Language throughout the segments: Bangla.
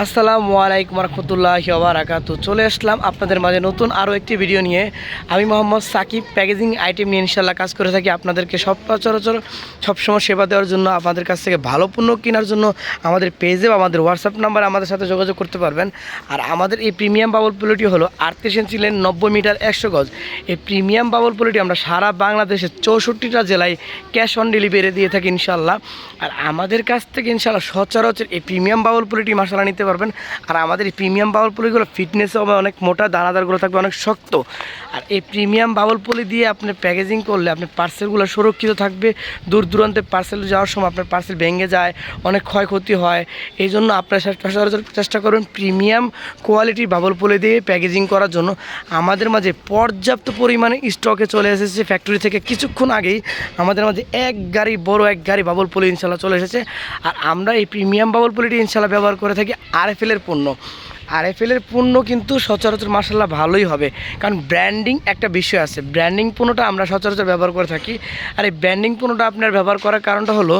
আসসালামু আলাইকুম রহমতুল্লাহি ওবরাকাতু চলে আসলাম আপনাদের মাঝে নতুন আরও একটি ভিডিও নিয়ে। আমি মোহাম্মদ সাকিব, প্যাকেজিং আইটেম নিয়ে ইনশাল্লাহ কাজ করে থাকি আপনাদেরকে সব সচরাচর সবসময় সেবা দেওয়ার জন্য, আপনাদের কাছ থেকে ভালো পণ্য কেনার জন্য আমাদের পেজে বা আমাদের হোয়াটসঅ্যাপ নাম্বার আমাদের সাথে যোগাযোগ করতে পারবেন। আর আমাদের এই প্রিমিয়াম বাবল পুলিটি হলো আটত্রিশ ইঞ্চি লেন নব্বই মিটার একশো গজ। এই প্রিমিয়াম বাবল পুলিটি আমরা সারা বাংলাদেশের চৌষট্টিটা জেলায় ক্যাশ অন ডেলিভারি দিয়ে থাকি ইনশাল্লাহ আর আমাদের কাছ থেকে ইনশাল্লাহ সচরাচর এই প্রিমিয়াম বাবল পুলিটি মশলা নিতে পারবেন। আর আমাদের এই প্রিমিয়াম বাবল পুলিগুলো ফিটনেসও হবে, অনেক মোটা দানাদারগুলো থাকবে, অনেক শক্ত। আর এই প্রিমিয়াম বাবল পুলি দিয়ে আপনি প্যাকেজিং করলে আপনার পার্সেলগুলো সুরক্ষিত থাকবে। দূর দূরান্তে পার্সেল যাওয়ার সময় আপনার পার্সেল ভেঙে যায়, অনেক ক্ষয়ক্ষতি হয়। এই জন্য আপনার চেষ্টা করবেন প্রিমিয়াম কোয়ালিটির বাবল পুলি দিয়ে প্যাকেজিং করার জন্য। আমাদের মাঝে পর্যাপ্ত পরিমাণে স্টকে চলে এসেছে ফ্যাক্টরি থেকে কিছুক্ষণ আগেই। আমাদের মাঝে এক গাড়ি, বড় এক গাড়ি বাবল পুলি ইনশাল্লাহ চলে এসেছে। আর আমরা এই প্রিমিয়াম বাবল পুলিটি ইনশাল্লাহ ব্যবহার করে থাকি। আরএফএলের পণ্য। আরএফএলের পণ্য কিন্তু সচরাচর মার্শাল্লাহ ভালোই হবে। কারণ ব্র্যান্ডিং একটা বিষয় আছে। ব্র্যান্ডিং পণ্যটা আমরা সচরাচর ব্যবহার করে থাকি। আর এই ব্র্যান্ডিং পণ্যটা আপনার ব্যবহার করার কারণটা হলো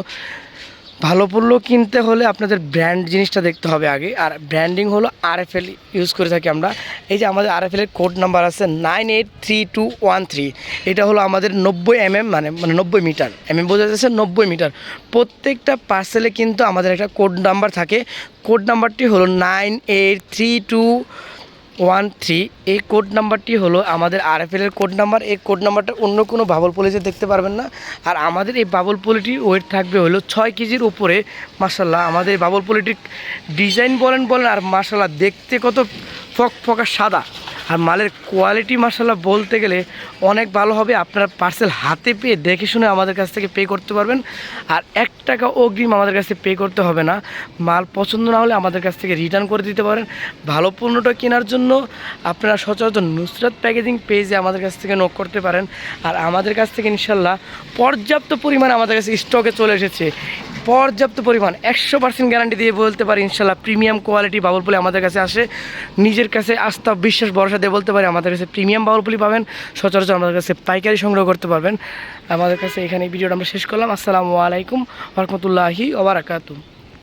ভালো পণ্য কিনতে হলে আপনাদের ব্র্যান্ড জিনিসটা দেখতে হবে আগে। আর ব্র্যান্ডিং হলো আরএফএল ইউজ করে থাকি আমরা। এই যে আমাদের আর এফ আরএফএলের কোড নাম্বার আছে nine eight three two one three এটা হলো আমাদের নব্বই এমএম মানে মানে নব্বই মিটার এমএম বোঝা যাচ্ছে নব্বই মিটার প্রত্যেকটা পার্সেলে কিন্তু আমাদের একটা কোড নাম্বার থাকে। কোড নাম্বারটি হলো nine eight three two one three, এই কোড নাম্বারটি হলো আমাদের আরএফএল এর কোড নাম্বার। এই কোড নাম্বারটা অন্য কোনো বাবল পলিতে দেখতে পারবেন না। আর আমাদের এই বাবল পলিটির ওয়েট থাকবে হলো ছয় কেজির উপরে। মাসাল্লাহ আমাদের বাবল পলিটির ডিজাইন বলেন বলেন, আর মাসাল্লাহ দেখতে কত ফক ফকা সাদা। আর মালের কোয়ালিটি মাসাল্লাহ বলতে গেলে অনেক ভালো হবে। আপনারা পার্সেল হাতে পেয়ে দেখে শুনে আমাদের কাছ থেকে পে করতে পারবেন। আর এক টাকা অগ্রিম আমাদের কাছে পে করতে হবে না। মাল পছন্দ না হলে আমাদের কাছ থেকে রিটার্ন করে দিতে পারেন। ভালো পণ্যটা কেনার জন্য আপনারা সচরাচর নুসরাত প্যাকেজিং পেজে আমাদের কাছ থেকে নোক করতে পারেন। আর আমাদের কাছ থেকে ইনশাল্লাহ পর্যাপ্ত পরিমাণে আমাদের কাছে স্টকে চলে এসেছে। পর্যাপ্ত পরিমাণ, একশো পার্সেন্ট গ্যারান্টি দিয়ে বলতে পারি ইনশাল্লাহ প্রিমিয়াম কোয়ালিটি বাবুল পুলি আমাদের কাছে আসে। নিজের কাছে আস্থা, বিশ্বাস, ভরসা দিয়ে বলতে পারি আমাদের কাছে প্রিমিয়াম বাবুল পুলি পাবেন। সচরাচর আমাদের কাছে পাইকারি সংগ্রহ করতে পারবেন। আমাদের কাছে এখানে ভিডিওটা আমরা শেষ করলাম। আসসালামু আলাইকুম রহমতুল্লাহি ওবরাকাতু